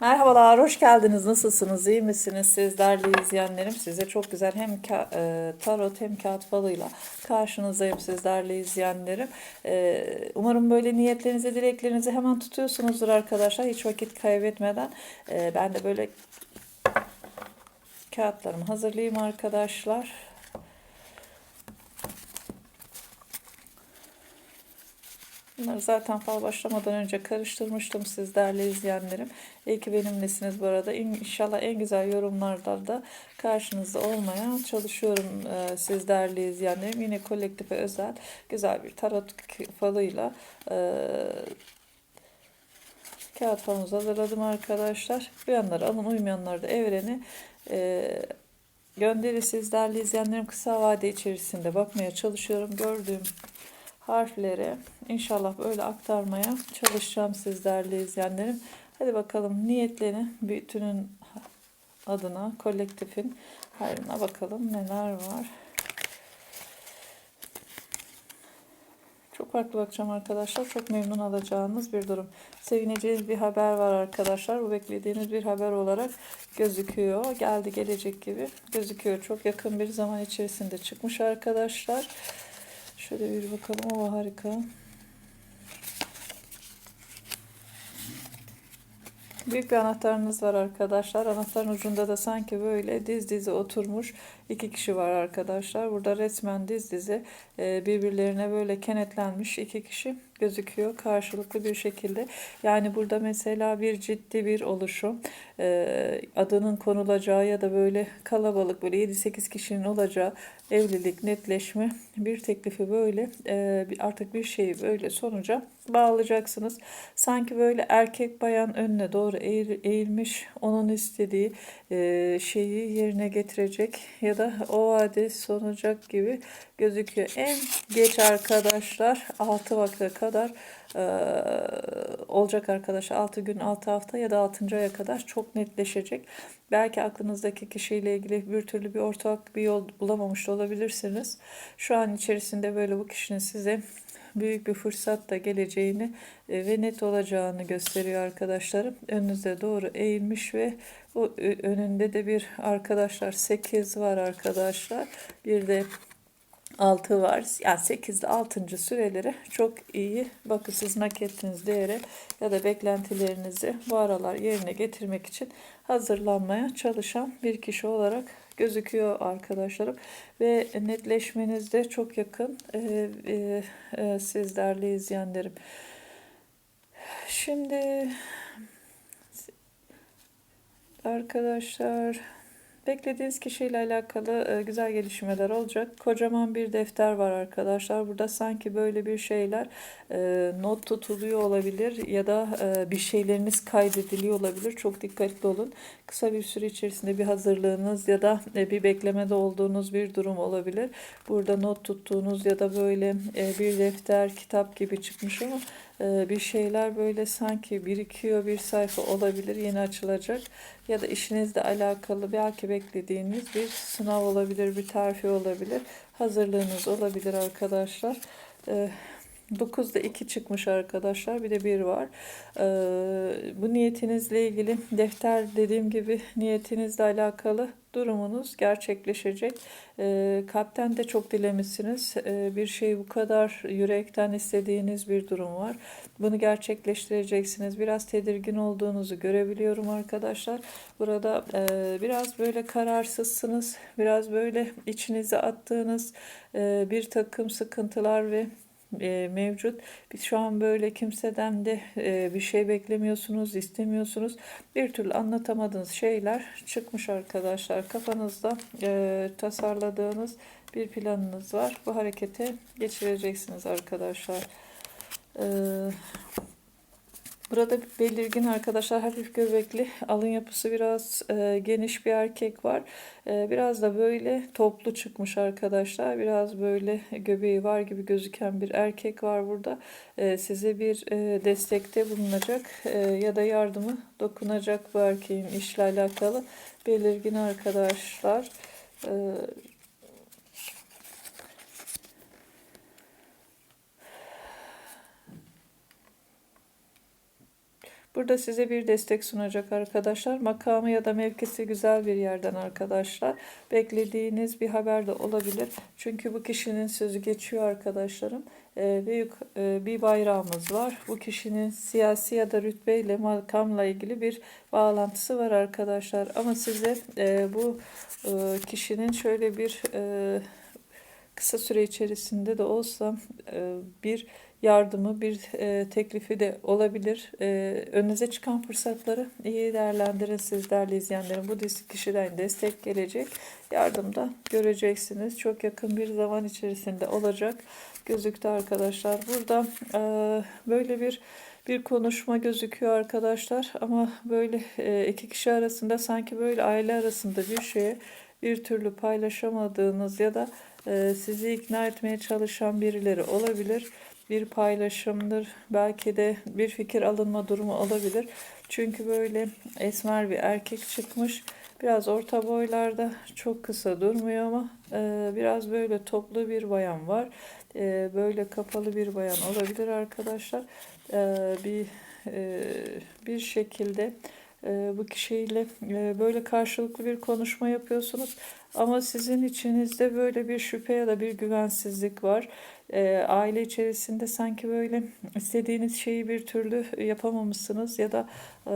Merhabalar, hoş geldiniz. Nasılsınız? İyi misiniz? Siz değerli izleyenlerim. Size çok güzel hem e, tarot hem kağıt falıyla karşınızdayım siz değerli izleyenlerim. E, umarım böyle niyetlerinizi, dileklerinizi hemen tutuyorsunuzdur arkadaşlar. Hiç vakit kaybetmeden. E, ben de böyle kağıtlarımı hazırlayayım arkadaşlar. Bunları zaten fal başlamadan önce karıştırmıştım siz değerli izleyenlerim. İyi ki benimlesiniz bu arada. İnşallah en güzel yorumlarda da karşınızda olmaya çalışıyorum e, siz değerli izleyenlerim. Yine kolektife özel güzel bir tarot falıyla e, kağıt falımızı hazırladım arkadaşlar. Uyanları alın uymayanları da evreni e, gönderi siz değerli izleyenlerim kısa vade içerisinde bakmaya çalışıyorum. Gördüğüm harfleri inşallah böyle aktarmaya çalışacağım siz değerli izleyenlerim. Hadi bakalım niyetlerini bütünün adına, kolektifin hayrına bakalım neler var. Çok farklı bakacağım arkadaşlar. Çok memnun alacağınız bir durum. Sevineceğiniz bir haber var arkadaşlar. Bu beklediğiniz bir haber olarak gözüküyor. Geldi gelecek gibi gözüküyor. Çok yakın bir zaman içerisinde çıkmış arkadaşlar. Şöyle bir bakalım. O harika. Büyük bir anahtarınız var arkadaşlar. Anahtarın ucunda da sanki böyle diz dize oturmuş iki kişi var arkadaşlar. Burada resmen diz dize e, birbirlerine böyle kenetlenmiş iki kişi gözüküyor karşılıklı bir şekilde. Yani burada mesela bir ciddi bir oluşum e, adının konulacağı ya da böyle kalabalık böyle 7-8 kişinin olacağı evlilik, netleşme bir teklifi böyle e, artık bir şeyi böyle sonuca bağlayacaksınız. Sanki böyle erkek bayan önüne doğru eğil, eğilmiş onun istediği e, şeyi yerine getirecek ya da o vade sonacak gibi gözüküyor. En geç arkadaşlar 6 vakte kadar olacak arkadaşlar. 6 gün 6 hafta ya da 6. aya kadar çok netleşecek. Belki aklınızdaki kişiyle ilgili bir türlü bir ortak bir yol bulamamış olabilirsiniz. Şu an içerisinde böyle bu kişinin size büyük bir fırsat da geleceğini e, ve net olacağını gösteriyor arkadaşlarım. Önünüze doğru eğilmiş ve o önünde de bir arkadaşlar 8 var arkadaşlar. Bir de 6 var. Yani 8 ile 6. süreleri çok iyi. Bakın siz naketiniz değeri ya da beklentilerinizi bu aralar yerine getirmek için hazırlanmaya çalışan bir kişi olarak gözüküyor arkadaşlarım. Ve netleşmeniz de çok yakın e, e, e, siz değerli izleyenlerim. Şimdi arkadaşlar Beklediğiniz kişiyle alakalı e, güzel gelişmeler olacak. Kocaman bir defter var arkadaşlar. Burada sanki böyle bir şeyler e, not tutuluyor olabilir ya da e, bir şeyleriniz kaydediliyor olabilir. Çok dikkatli olun. Kısa bir süre içerisinde bir hazırlığınız ya da bir beklemede olduğunuz bir durum olabilir. Burada not tuttuğunuz ya da böyle bir defter, kitap gibi çıkmış ama bir şeyler böyle sanki birikiyor bir sayfa olabilir yeni açılacak. Ya da işinizle alakalı belki beklediğiniz bir sınav olabilir bir terfi olabilir. Hazırlığınız olabilir arkadaşlar 9'da 2 çıkmış arkadaşlar. Bir de 1 var. Ee, bu niyetinizle ilgili defter dediğim gibi niyetinizle alakalı durumunuz gerçekleşecek. Ee, kalpten de çok dilemişsiniz. Ee, bir şey bu kadar yürekten istediğiniz bir durum var. Bunu gerçekleştireceksiniz. Biraz tedirgin olduğunuzu görebiliyorum arkadaşlar. Burada e, biraz böyle kararsızsınız. Biraz böyle içinize attığınız e, bir takım sıkıntılar ve e, mevcut. Biz şu an böyle kimseden de e, bir şey beklemiyorsunuz, istemiyorsunuz. Bir türlü anlatamadığınız şeyler çıkmış arkadaşlar. Kafanızda e, tasarladığınız bir planınız var. Bu harekete geçireceksiniz arkadaşlar. Eee Burada belirgin arkadaşlar hafif göbekli alın yapısı biraz e, geniş bir erkek var. E, biraz da böyle toplu çıkmış arkadaşlar. Biraz böyle göbeği var gibi gözüken bir erkek var burada. E, size bir e, destekte bulunacak e, ya da yardımı dokunacak bu erkeğin işle alakalı belirgin arkadaşlar. E, Burada size bir destek sunacak arkadaşlar. Makamı ya da mevkisi güzel bir yerden arkadaşlar. Beklediğiniz bir haber de olabilir. Çünkü bu kişinin sözü geçiyor arkadaşlarım. Ee, büyük e, bir bayrağımız var. Bu kişinin siyasi ya da rütbeyle makamla ilgili bir bağlantısı var arkadaşlar. Ama size e, bu e, kişinin şöyle bir e, kısa süre içerisinde de olsa e, bir yardımı, bir e, teklifi de olabilir. E, önünüze çıkan fırsatları iyi değerlendirin siz değerli izleyenlerin. Bu kişiden destek gelecek. Yardımda göreceksiniz. Çok yakın bir zaman içerisinde olacak gözüktü arkadaşlar. Burada e, böyle bir bir konuşma gözüküyor arkadaşlar. Ama böyle e, iki kişi arasında sanki böyle aile arasında bir şeye bir türlü paylaşamadığınız ya da sizi ikna etmeye çalışan birileri olabilir bir paylaşımdır. Belki de bir fikir alınma durumu olabilir. Çünkü böyle esmer bir erkek çıkmış. Biraz orta boylarda çok kısa durmuyor ama e, biraz böyle toplu bir bayan var. E, böyle kapalı bir bayan olabilir arkadaşlar. E, bir bir şekilde bu kişiyle e, böyle karşılıklı bir konuşma yapıyorsunuz. Ama sizin içinizde böyle bir şüphe ya da bir güvensizlik var e, aile içerisinde sanki böyle istediğiniz şeyi bir türlü yapamamışsınız ya da e,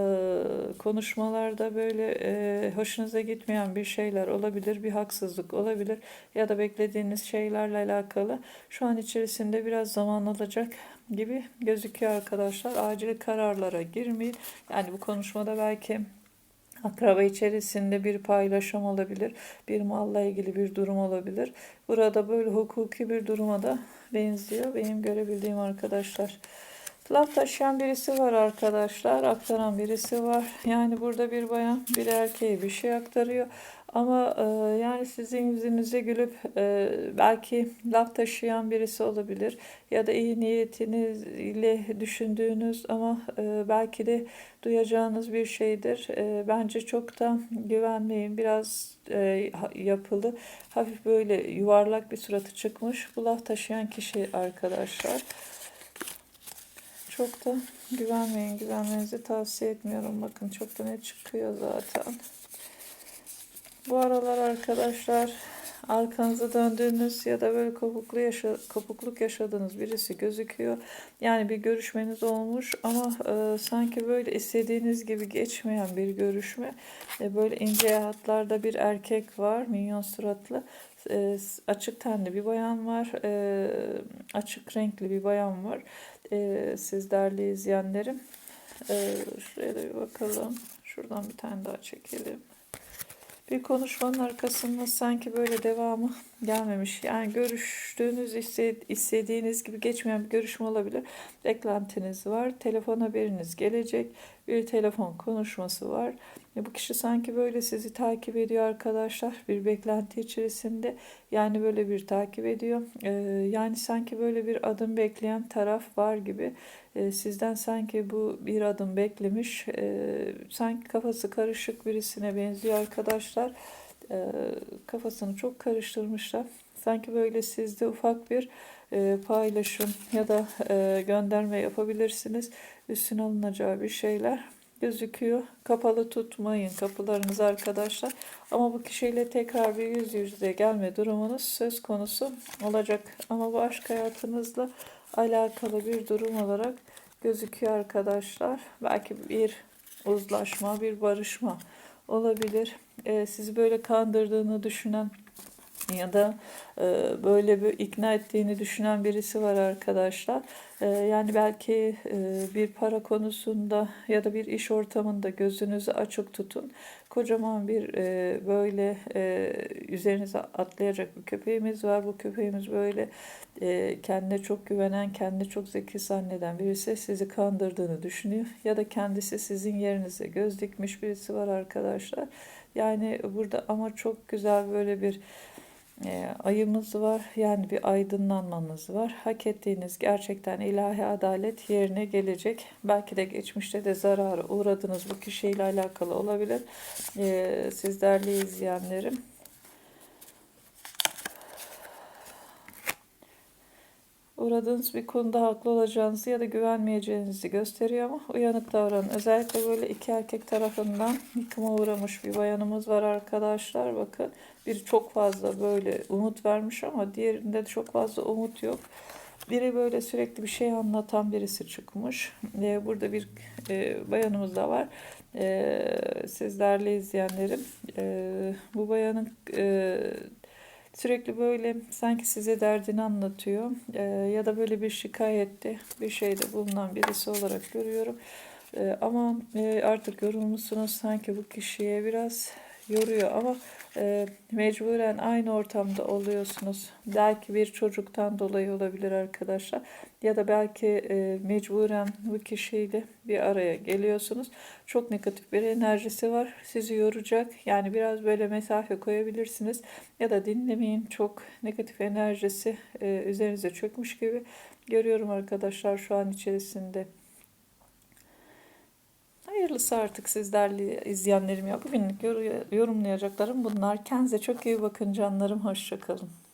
konuşmalarda böyle e, hoşunuza gitmeyen bir şeyler olabilir, bir haksızlık olabilir ya da beklediğiniz şeylerle alakalı şu an içerisinde biraz zaman alacak gibi gözüküyor arkadaşlar. Acil kararlara girmeyin. Yani bu konuşmada belki Akraba içerisinde bir paylaşım olabilir, bir malla ilgili bir durum olabilir. Burada böyle hukuki bir duruma da benziyor benim görebildiğim arkadaşlar. Laf taşıyan birisi var arkadaşlar. Aktaran birisi var. Yani burada bir bayan bir erkeğe bir şey aktarıyor. Ama e, yani sizin yüzünüze gülüp e, belki laf taşıyan birisi olabilir. Ya da iyi niyetinizle düşündüğünüz ama e, belki de duyacağınız bir şeydir. E, bence çok da güvenmeyin. Biraz e, yapılı, hafif böyle yuvarlak bir suratı çıkmış. Bu laf taşıyan kişi arkadaşlar. Çok da güvenmeyin. Güvenmenizi tavsiye etmiyorum. Bakın çok da ne çıkıyor zaten. Bu aralar arkadaşlar arkanıza döndüğünüz ya da böyle kopuklu yaşa, kopukluk yaşadığınız birisi gözüküyor. Yani bir görüşmeniz olmuş ama e, sanki böyle istediğiniz gibi geçmeyen bir görüşme. E, böyle ince hatlarda bir erkek var, minyon suratlı. E, açık tenli bir bayan var, e, açık renkli bir bayan var. E, siz değerli izleyenlerim. E, şuraya da bir bakalım. Şuradan bir tane daha çekelim. Bir konuşmanın arkasında sanki böyle devamı gelmemiş. Yani görüştüğünüz, istediğiniz gibi geçmeyen bir görüşme olabilir. Beklentiniz var. Telefon haberiniz gelecek. Bir telefon konuşması var. Bu kişi sanki böyle sizi takip ediyor arkadaşlar. Bir beklenti içerisinde. Yani böyle bir takip ediyor. Ee, yani sanki böyle bir adım bekleyen taraf var gibi. Ee, sizden sanki bu bir adım beklemiş. Ee, sanki kafası karışık birisine benziyor arkadaşlar. Kafasını çok karıştırmışlar. Sanki böyle sizde ufak bir e, paylaşım ya da e, gönderme yapabilirsiniz. Üstüne alınacağı bir şeyler gözüküyor. Kapalı tutmayın kapılarınızı arkadaşlar. Ama bu kişiyle tekrar bir yüz yüze gelme durumunuz söz konusu olacak. Ama bu aşk hayatınızla alakalı bir durum olarak gözüküyor arkadaşlar. Belki bir uzlaşma, bir barışma olabilir. Ee, sizi böyle kandırdığını düşünen ya da e, böyle bir ikna ettiğini düşünen birisi var arkadaşlar. E, yani belki e, bir para konusunda ya da bir iş ortamında gözünüzü açık tutun. Kocaman bir e, böyle e, üzerinize atlayacak bir köpeğimiz var. Bu köpeğimiz böyle e, kendine çok güvenen, kendine çok zeki zanneden birisi sizi kandırdığını düşünüyor. Ya da kendisi sizin yerinize göz dikmiş birisi var arkadaşlar. Yani burada ama çok güzel böyle bir e, ayımız var. Yani bir aydınlanmanız var. Hak ettiğiniz gerçekten ilahi adalet yerine gelecek. Belki de geçmişte de zarara uğradığınız bu kişiyle alakalı olabilir. E, siz izleyenlerim. Uğradığınız bir konuda haklı olacağınızı ya da güvenmeyeceğinizi gösteriyor ama uyanık davranın. Özellikle böyle iki erkek tarafından yıkıma uğramış bir bayanımız var arkadaşlar. Bakın bir çok fazla böyle umut vermiş ama diğerinde de çok fazla umut yok. Biri böyle sürekli bir şey anlatan birisi çıkmış. Ee, burada bir e, bayanımız da var. Ee, sizlerle izleyenlerim. Ee, bu bayanın e, sürekli böyle sanki size derdini anlatıyor. Ee, ya da böyle bir şikayette bir şeyde bulunan birisi olarak görüyorum. Ee, ama e, artık yorulmuşsunuz sanki bu kişiye biraz yoruyor ama e, mecburen aynı ortamda oluyorsunuz. Belki bir çocuktan dolayı olabilir arkadaşlar. Ya da belki e, mecburen bu kişiyle bir araya geliyorsunuz. Çok negatif bir enerjisi var. Sizi yoracak. Yani biraz böyle mesafe koyabilirsiniz. Ya da dinlemeyin. Çok negatif enerjisi e, üzerinize çökmüş gibi görüyorum arkadaşlar şu an içerisinde. Hayırlısı artık sizlerle izleyenlerim ya. Bugünlük yor- yorumlayacaklarım bunlar. Kendinize çok iyi bakın canlarım. Hoşçakalın.